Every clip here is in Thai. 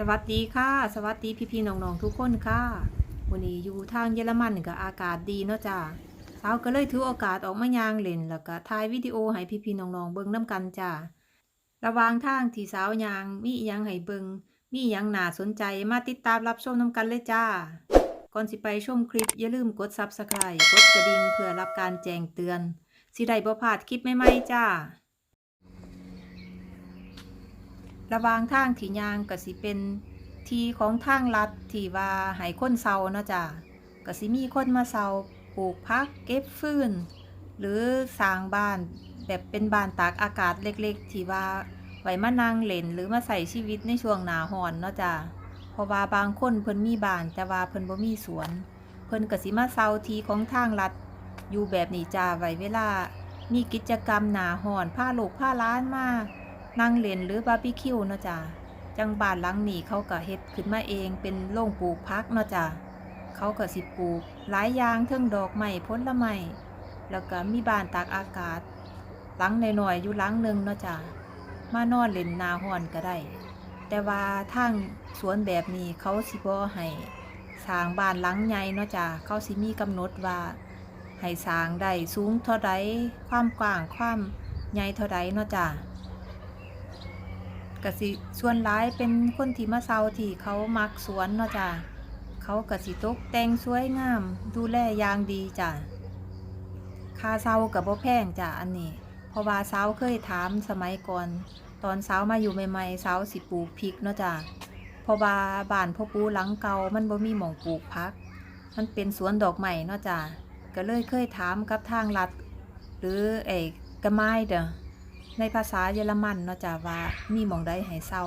สวัสดีค่ะ สวัสดีพี่ๆน้องๆทุกคนค่ะวันนี้อยู่ทางเยอรมันก็อากาศดีเนาะจ้าสาวก็เลยถือโอกาสออกมายางเล่นแล้วก็ถ่ายวิดีโอให้พี่ๆน้องๆเบิ่งน้ำกันจ้าระวางทางที่สาวยางมียังให้เบิ่งมียังน่าสนใจมาติดตามรับชมน้ำกันเลยจ้า ก่อนสิไปชมคลิปอย่าลืมกด Subscribe กดกระดิ่งเพื่อรับการแจ้งเตือนสิได้บ่พลาดคลิปใหม่ๆจ้า ระวางทางที่ยางก็สิเป็นทีของทางลัดที่ว่าให้คนเซาเนาะจ้ะก็สิมีคนมาเซาปลูกพักเก็บฟืนหรือสร้างบ้านแบบเป็นบ้านตากอากาศเล็กๆ ที่ว่าไว้มานั่งเล่นหรือมาใส่ชีวิตในช่วงหนาร้อนเนาะจ้ะเพราะว่าบางคนเพิ่นมีบ้านแต่ว่าเพิ่นบ่มีสวน เพิ่นก็สิมาเซาทีของทางลัด อยู่แบบนี้จ้าไว้เวลามีกิจกรรมหนาร้อนพาลูกพาล้านมา นั่งเล่นหรือบาร์บีคิวเนาะจ้ะจังบ้านหลังนี้เขาก็เฮ็ดขึ้นมาเองเป็นโรงปลูกพักเนาะจ้ะเขาก็สิปลูก หลายอย่างเทิงดอกไม้ผลไม้แล้วก็มีบ้านตากอากาศ หลังหน่อยๆอยู่หลังหนึ่งเนาะจ้ะมานอนเล่นนาฮ้อนก็ได้ แต่ว่าทางสวนแบบนี้เขาสิบ่ให้สร้างบ้านหลังใหญ่เนาะจ้ะเขาสิมีกำหนดว่าให้สร้างได้สูงเท่าใดความกว้างความใหญ่เท่าใดเนาะจ้ะ กสิส่วนร้ายเป็นคนที่มาเซาที่เขามักสวนเนาะจ้ะเขากสิตกแต่งสวยงาม ดูแลอย่างดีจ้ะคาเซากับบ่แพงจ้ะอันนี้เพราะว่าสาวเคยถามสมัยก่อน ตอนสาวมาอยู่ใหม่ๆสาวสิปลูกพริกเนาะจ้ะเพราะว่าบ้านพ่อปูหลังเก่ามันบ่มีหม่องปลูกพัก มันเป็นสวนดอกไม้เนาะจ้ะก็เลยเคยถามกับทางรัฐหรือไอ้กระไม้เด้อ ในภาษาเยอรมันเนาะจ้ะว่ามีหมองใดให้เศร้า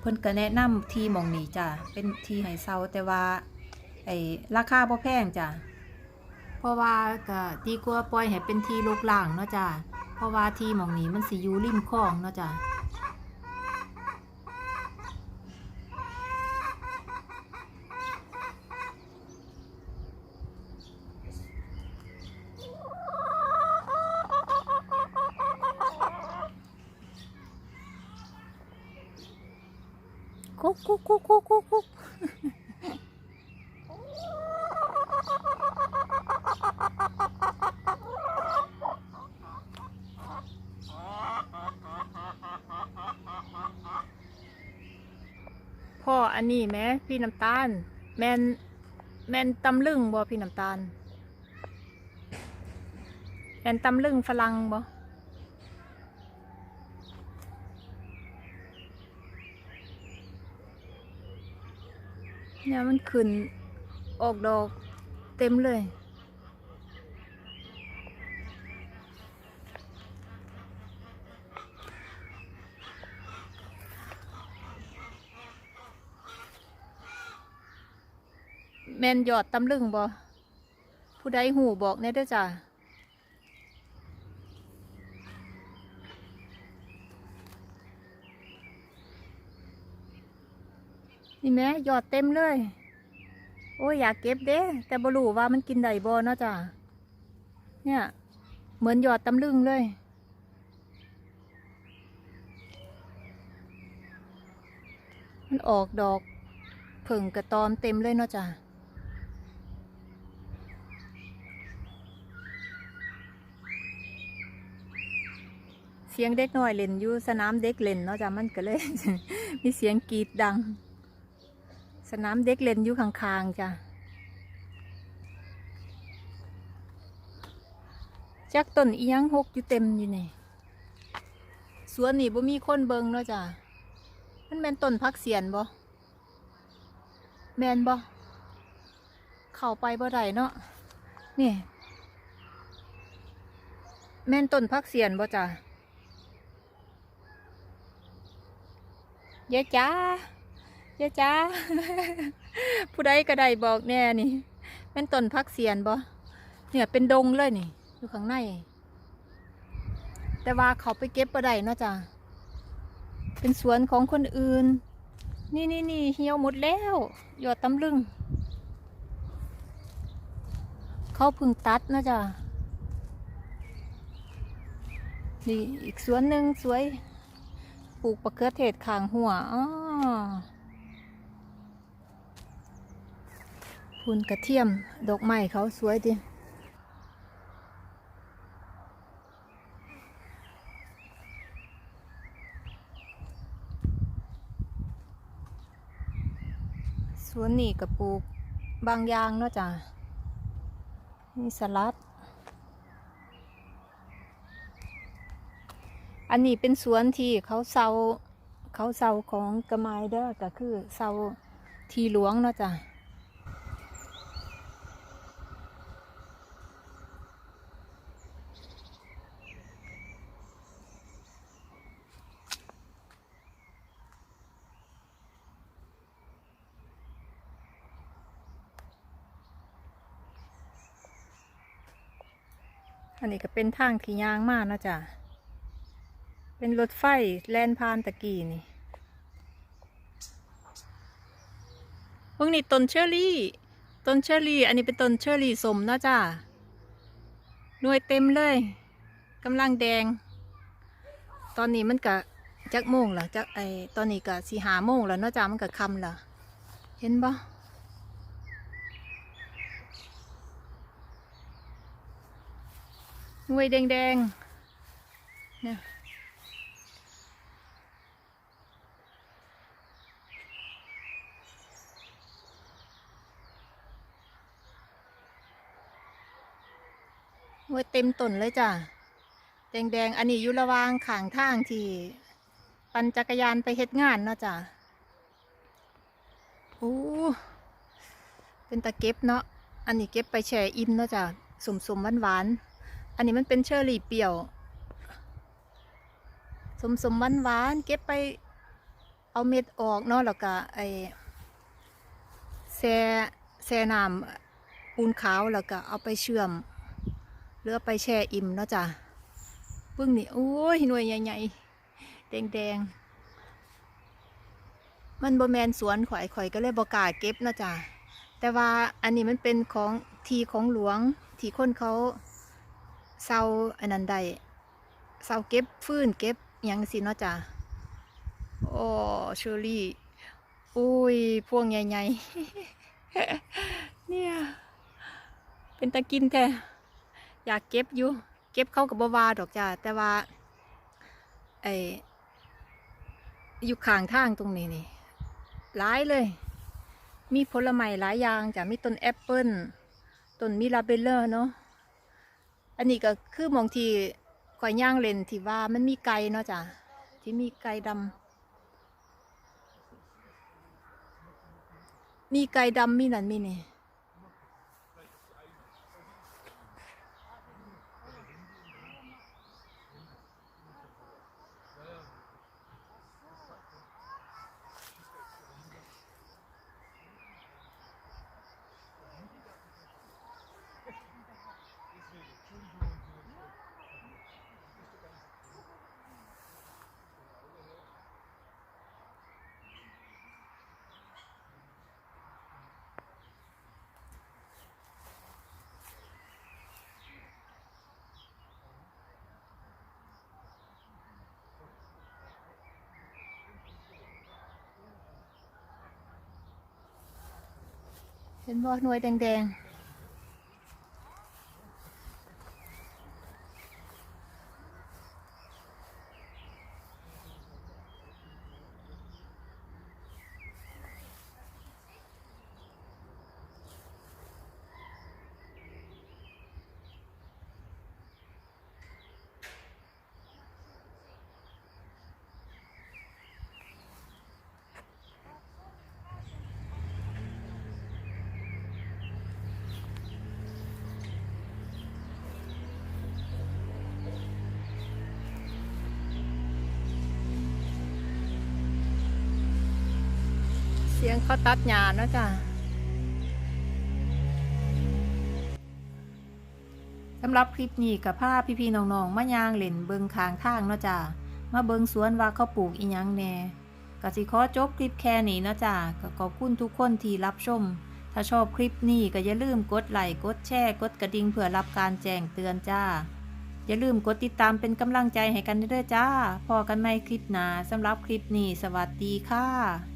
เพิ่นก็แนะนำที่หมองนี้จ้ะเป็นที่ให้เศร้าแต่ว่าไอ้ราคาบ่แพงจ้ะเพราะว่าก็ดีกว่าปล่อยให้เป็นที่ลกล่างเนาะจ้ะเพราะว่าที่หมองนี้มันสิอยู่ริมคลองเนาะจ้ะ กุ๊กกุ๊กกุ๊กกุ๊กกุ๊กกุ๊กพ่ออันนี้แม่พี่น้ำตาล แมนแมนตำลึงบ่พี่น้ำตาล แมนตำลึงฝรั่งบ่ เนี่ยมันขึ้นออกดอกเต็มเลย แมนหยอดตำลึงบ่ผู้ใดหูบอกแน่เด้อจ้ะ นี่แม่หยอดเต็มเลย โอ้ยอยากเก็บเด้ แต่บรูว่ามันกินได้บ่เนาะจ้ะเนี่ย เหมือนหยอดตำลึงเลยมันออกดอกผึ่งกระตอมเต็มเลยเนาะจ้ะเสียงเด็กน้อยเล่นอยู่สนามเด็กเล่นเนาะจ้ะมันก็เลย มีเสียงกรีดดัง สนามเด็กเล่นอยู่ข้างๆจ้ะจักต้นอียังหกอยู่เต็มอยู่นี่สวนนี่บ่มีคนเบิงเนาะจ้ะมันแมนต้นพักเสียนบ่แมนบ่เข้าไปบ่ได้เนาะนี่ แมนต้นพักเสียนบ่จ้ะยายจ้า เจ้จ้า ผู้ใดก็ได้บอกแน่นี่แม่นต้นพักเสียนบ่เนี่ยเป็นดงเลยนี่ อยู่ข้างใน แต่ว่าเขาไปเก็บบ่ได้เนาะจ้ะเป็นสวนของคนอื่น นี่นี่นี่เหี่ยวหมดแล้วยอดตำลึง เขาพึ่งตัดนะจ้ะนี่อีกสวนหนึ่งสวย ปลูกมะเขือเทศขางหัวอ๋อ พุนกระเทียม ดอกไม้เขาสวยดิสวนนี่กระปลูกบางอย่างเนาะจ้ะนี่สลัด อันนี้เป็นสวนที่เขาเซาเขาเซาของกระไมเด้อก็คือเซาทีหลวงเนาะจ้ะ อันนี้ก็เป็นทางที่ยางมากนะจ๊ะเป็นรถไฟแล่นผ่านตะกี้นี่พวกนี้ต้นเชอรี่ ต้นเชอรี่ อันนี้เป็นต้นเชอรี่สมนะจ้ะหน่วยเต็มเลยกำลังแดง ตอนนี้มันกะจักโมงละจักไอตอนนี้กะสีหาโมงแล้วเนาะจ้ะมันกะคำละเห็นปะ วยแดงๆเนี่ยหน่วยเต็มต้นเลยจ้ะ แดงๆ อันนี้อยู่ระหวางขางทางที่ปั่นจักรยานไปเฮ็ดงานเนาะจ้ะโอ้เป็นตะเก็บเนาะ อันนี้เก็บไปแช่อิ่มเนาะจ้ะสมๆหวานๆ อันนี้มันเป็นเชอร์รี่เปรี้ยว สมสมหวานหวานเก็บไป เอาเม็ดออกเนาะแล้วก็ไอแช่แช่น้ำปูนขาวแล้วก็เอาไปเชื่อมหรือไปแช่อิ่มเนาะจ้ะเพิ่งนี่โอ้ยหน่วยใหญ่ๆแดงๆ มันบ่แมนสวนข่อยข่อยก็เลยบอกาเก็บเนาะจ้ะแต่ว่าอันนี้มันเป็นของทีของหลวงที่คนเขา เศร้าอันนั้นได้เศร้าเก็บฟื้นเก็บยังสิเนาะจ้ะโอ้เชอรี่อุ้ยพวงใหญ่ๆเนี่ยเป็นตะกินแท้อยากเก็บอยู่เก็บเข้ากับบวาดอกจ้ะแต่ว่าไออยู่ข้างทางตรงนี้นี่หลายเลย มีผลไม้หลายอย่างจ้ะมีต้นแอปเปิ้ลต้นมิลาเบลเลอร์เนาะ อันนี้ก็คือมองที่ข่อยย่างเล่นที่ว่ามันมีไก่เนาะจ้ะที่มีไก่ดำมีไก่ดำมีนั่นมีนี่ เห็นบ่หน่วยแดงๆ สียงเขาตัดหญ้านะจ้ะสำหรับคลิปนี้กับผ้าพี่ๆน้องๆมาย่างเหล่นเบิงคางทางเนาะจ้ะมาเบิงสวนว่าเขาปลูกอีหยังแน่ก็สิขอจบคลิปแค่นี้นะจ้ะก็ขอบคุณทุกคนที่รับชม ถ้าชอบคลิปนี้ก็อย่าลืมกดไลค์กดแชร์กดกระดิ่งเพื่อรับการแจ้งเตือนจ้า อย่าลืมกดติดตามเป็นกำลังใจให้กันด้วยจ้า พอกันใหมคลิปหน้าสำหรับคลิปนี้ สวัสดีค่ะ